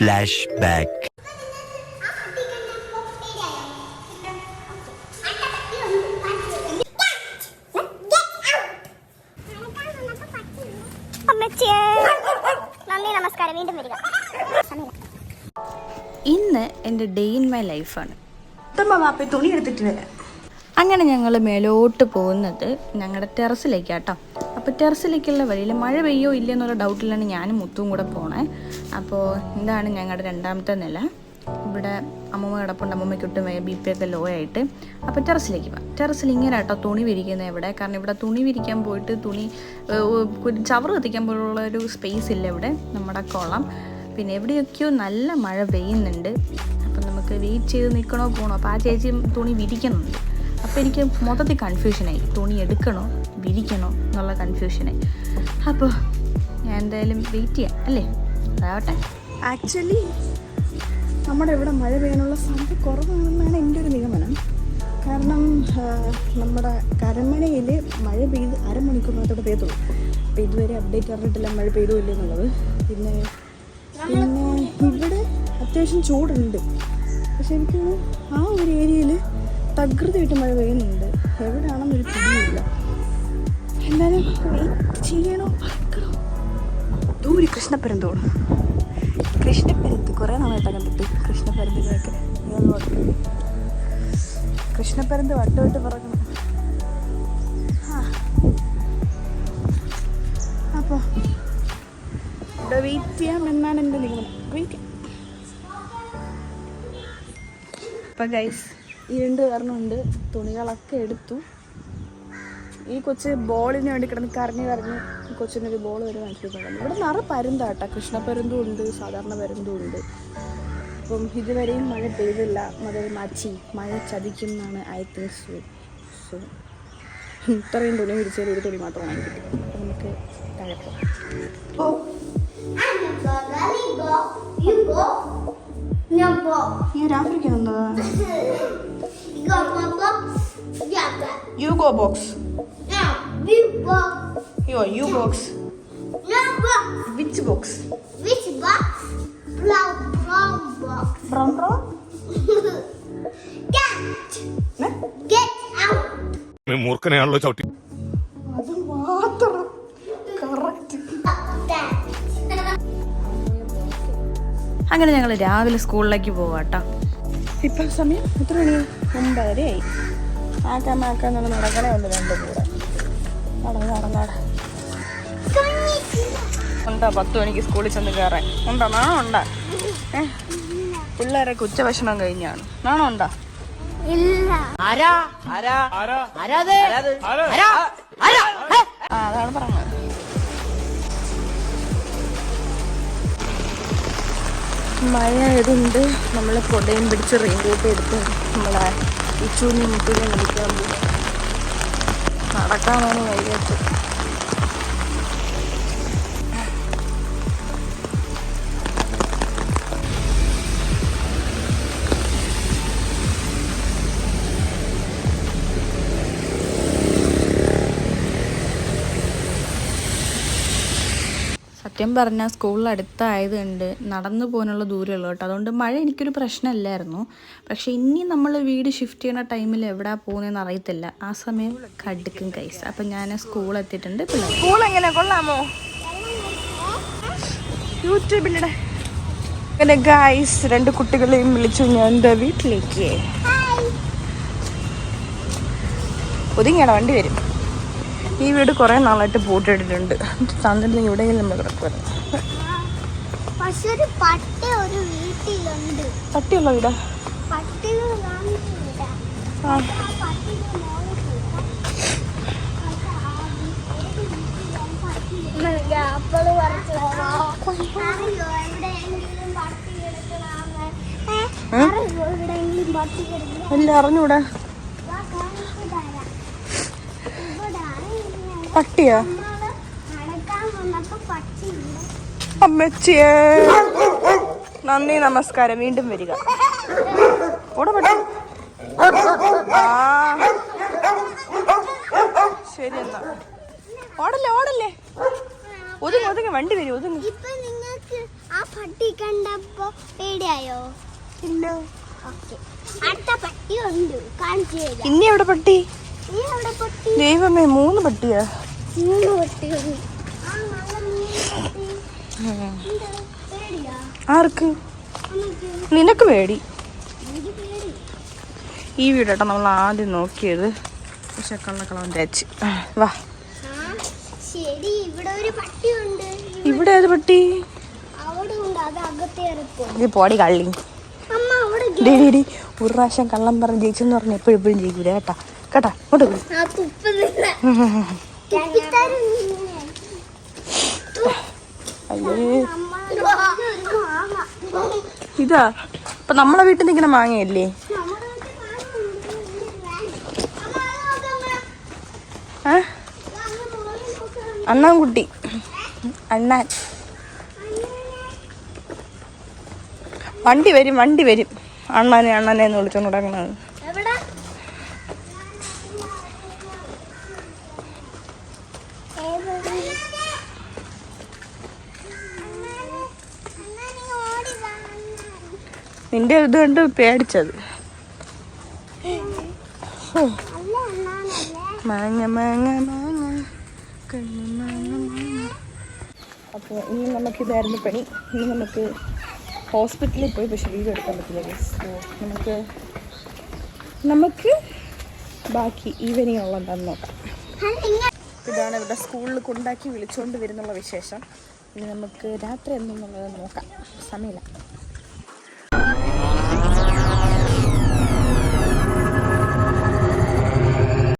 Flash back നന്ദി നമസ്കാരം. വീണ്ടും വരിക. ഇന്ന് എന്റെ ഡേ ഇൻ മൈ ലൈഫാണ്. തുണി എടുത്തിട്ട് വരാം. അങ്ങനെ ഞങ്ങൾ മേലോട്ട് പോകുന്നത് ഞങ്ങളുടെ ടെറസിലേക്കാട്ടോ. അപ്പോൾ ടെറസിലേക്കുള്ള വഴിയിൽ മഴ പെയ്യോ ഇല്ല എന്നുള്ള ഡൗട്ടിലാണ് ഞാനും മുത്തും കൂടെ പോണേ. അപ്പോൾ ഇതാണ് ഞങ്ങളുടെ രണ്ടാമത്തെ നില. ഇവിടെ അമ്മമ്മ കിടപ്പുണ്ട്. അമ്മമ്മയ്ക്കൊട്ടും ബി പി ഒക്കെ ലോ ആയിട്ട്. അപ്പോൾ ടെറസിലേക്ക് പോകാം ടെറസിൽ ഇങ്ങനെ കേട്ടോ തുണി വിരിക്കുന്നത് ഇവിടെ. കാരണം ഇവിടെ തുണി വിരിക്കാൻ പോയിട്ട് തുണി ചവർ കത്തിക്കാൻ പോലുള്ള ഒരു സ്പേസ് ഇല്ല ഇവിടെ. നമ്മുടെ കുളം. പിന്നെ എവിടെയൊക്കെയോ നല്ല മഴ പെയ്യുന്നുണ്ട്. അപ്പം നമുക്ക് വെയിറ്റ് ചെയ്ത് നിൽക്കണോ പോകണോ അപ്പോൾ ആ ചേച്ചി തുണി വിരിക്കുന്നുണ്ട് അപ്പോൾ എനിക്ക് മൊത്തത്തിൽ കൺഫ്യൂഷനായി തുണി എടുക്കണോ? വിരിക്കണോ? എന്നുള്ള കൺഫ്യൂഷനായി അപ്പോൾ ഞാൻ എന്തായാലും വെയിറ്റ് ചെയ്യാം അല്ലേ? അതാവട്ടെ. ആക്ച്വലി നമ്മുടെ ഇവിടെ മഴ പെയ്യാനുള്ള സാധ്യത കുറവാണെന്നാണ് എന്റെ ഒരു നിഗമനം. കാരണം നമ്മുടെ കരമനയിൽ മഴ പെയ്ത് അരമണിക്കൂറിനകത്തോടെ പെയ്തുള്ളൂ. അപ്പോൾ ഇതുവരെ അപ്ഡേറ്റ് അറിഞ്ഞിട്ടില്ല മഴ പെയ്തോ ഇല്ല എന്നുള്ളത്. പിന്നെ പിന്നെ ഇവിടെ അത്യാവശ്യം ചൂടുണ്ട്. പക്ഷെ എനിക്ക് ആ ഒരു ഏരിയയിൽ തകൃതിയായിട്ട് മഴ പെയ്യുന്നുണ്ട്. എവിടെയാണെന്ന് ഒരു പിടിയില്ല. എന്തായാലും ചെയ്യണോ? പറക്കണോ. ദൂരെ കൃഷ്ണപ്പരന്തോട് കൃഷ്ണപ്പരുന്ത് കുറേ നാളായിട്ട് കണ്ടിട്ട് പറ്റും വട്ടം. കൃഷ്ണപ്പരുന്ത് വട്ടമിട്ട് പറക്കണം. അപ്പോൾ ഇവിടെ വെയിറ്റ് ചെയ്യാം എന്നാണ് എന്റെ നിഗമനം. വെയിറ്റ് ചെയ്യാം. അപ്പം ഗൈസ് ഈ രണ്ട് കാരണമുണ്ട് തുണികളൊക്കെ എടുത്തു. ഈ കൊച്ച് ബോളിന് വേണ്ടി കിടന്ന് കരഞ്ഞ് കരഞ്ഞ് കൊച്ചിനൊരു ബോൾ വരെ മനസ്സിലാക്കുന്നു ഇവിടെ നിറ പരുന്താട്ടാ കൃഷ്ണപ്പരുന്തും ഉണ്ട് സാധാരണ പരുന്തും ഉണ്ട്. അപ്പം ഇതുവരെയും മഴ പെയ്തില്ല. മഴ മാച്ചി മഴ ചതിക്കും എന്നാണ് ഐ തിങ്ക് സോ. സോ ഇത്രയും തുണി പിടിച്ചാൽ ഒരു തുണി മാത്രം വാങ്ങി കിട്ടും. നമുക്ക് താഴെ You go, Papa. Yeah, but you go box. യോ you box. Which box Which box? Brown, brown box. Brown brown Get. Get out. മൂർഖനെയാണല്ലോ ചവിട്ടി അങ്ങനെ ഞങ്ങൾ രാവിലെ സ്കൂളിലേക്ക് പോവാട്ടോ ഇപ്പം സമയം എത്ര മണി ഒമ്പതരയായി ആക്കാൻ ആക്കാൻ നമ്മൾ നടക്കണേ ഒന്ന് രണ്ട് കൂടെ. നടന്ന് നടന്നാട ഉണ്ടാ? പത്ത് മണിക്ക് സ്കൂളിൽ ചെന്ന് കയറാൻ ഉണ്ടോ? നാണോ ഉണ്ടാ? ഏ? പിള്ളേരൊക്കെ ഉച്ചഭക്ഷണം കഴിഞ്ഞാണ്. നാണോ ഉണ്ടാ? അതാണ് പറഞ്ഞത്. മഴ ആയതുകൊണ്ട് നമ്മൾ കൊടയും പിടിച്ച് റെയിൻകോട്ട് എടുത്ത് നമ്മളെ ഇച്ചൂനി മുട്ടൂനെ നടക്കാൻ നടക്കാനാണ് വൈകിട്ട് സത്യം പറഞ്ഞാൽ സ്കൂളിൽ അടുത്തായതുകൊണ്ട് നടന്നു പോകാനുള്ള ദൂരമുള്ളൂ കേട്ടോ. അതുകൊണ്ട് മഴ എനിക്കൊരു പ്രശ്നമല്ലായിരുന്നു. പക്ഷേ ഇനി നമ്മൾ വീട് ഷിഫ്റ്റ് ചെയ്യുന്ന ടൈമിൽ എവിടെ പോകുന്നതെന്ന് അറിയത്തില്ല. ആ സമയം കടുക്കും കൈസ് അപ്പം ഞാൻ സ്കൂൾ എത്തിയിട്ടുണ്ട്. പിള്ളേർ സ്കൂൾ എങ്ങനെ? കൊള്ളാമോ? യൂട്യൂബിലൂടെ അങ്ങനെ ഗായ്സ് രണ്ട് കുട്ടികളെയും വിളിച്ചു ഞാൻ എന്റെ വീട്ടിലേക്ക്. ഒതുങ്ങിയാണ് വണ്ടി വരും. ഈ വീട് കുറേ നാളായിട്ട് പൂട്ടിയിട്ടിട്ടുണ്ട് തന്നിട്ട് എവിടെയെങ്കിലും നമ്മൾ കിടക്കുമായിരുന്നു പട്ടിയുള്ള വീടാ? ആ. മോളിൽ ആപ്പിൾ പറിച്ചോ അറിയോ എവിടെയെങ്കിലും പട്ടി കിടക്കണാന്ന് അറിയോ എവിടെയെങ്കിലും പട്ടി കിടക്കണ എല്ലാം അറിഞ്ഞൂടാ കാണിച്ചു തരാം ഇവിടെ ഇങ്ങനെ പട്ടിയാ? അമ്മച്ചിയേ. നന്ദി നമസ്കാരം. വീണ്ടും വരിക. ശരി എന്നാ. ഓടല്ലേ ഓടല്ലേ? ഒതുങ്ങി ഒതുങ്ങി. വണ്ടി വരും ഒതുങ്ങി. നിങ്ങൾക്ക് ആ പട്ടി കണ്ടപ്പോ പേടിയായോ? ഇല്ല. അടുത്ത പട്ടി ഉണ്ട് കാണിച്ചു ഇനി എവിടെ പട്ടി? ദൈവമേ മൂന്ന് പട്ടിയാ? ആർക്ക്? നിനക്ക് പേടി? ഈ വീട് വീടട്ടോ നമ്മൾ ആദ്യം നോക്കിയത്. പക്ഷെ കള്ളക്കളം തേച്ച്. വാ. ഇവിടെ ഏത് പട്ടി? ഇത് പോടി കള്ളി. ഡി ഡി ഒരു പ്രാവശ്യം കള്ളം പറഞ്ഞ് ജയിച്ചെന്ന് പറഞ്ഞ എപ്പോഴും എപ്പോഴും ജയിക്കൂല കേട്ടാ. കേട്ടാ ഇങ്ങോട്ട്. ഇതാ ഇപ്പൊ നമ്മളെ വീട്ടിൽ ഇങ്ങനെ മാങ്ങയല്ലേ. അണ്ണാൻകുട്ടി. അണ്ണാൻ. വണ്ടി വരും വണ്ടി വരും. അണ്ണാനെ അണ്ണനെ എന്ന് വിളിച്ചോണ്ട് തുടങ്ങുന്നത് എവിടെ നിന്റെ ഇത് കണ്ട് പേടിച്ചത്. മാങ്ങ മാങ്ങ മാങ്ങ. കണ്ണു മാങ്ങ മാങ്ങ. അപ്പോൾ ഇനി നമുക്കിതായിരുന്നു പണി. ഇനി നമുക്ക് ഹോസ്പിറ്റലിൽ പോയി പക്ഷെ വീഡിയോ എടുക്കാൻ പറ്റില്ല. നമുക്ക് നമുക്ക് ബാക്കി ഈവനിങ് ഉള്ളതാന്ന് നോക്കാം. ഇതാണ് ഇവിടെ സ്കൂളിൽ കൊണ്ടാക്കി വിളിച്ചുകൊണ്ട് വരുന്നുള്ള വിശേഷം. ഇനി നമുക്ക് രാത്രി എന്തെന്നുള്ളത് നോക്കാം. സമയമില്ല.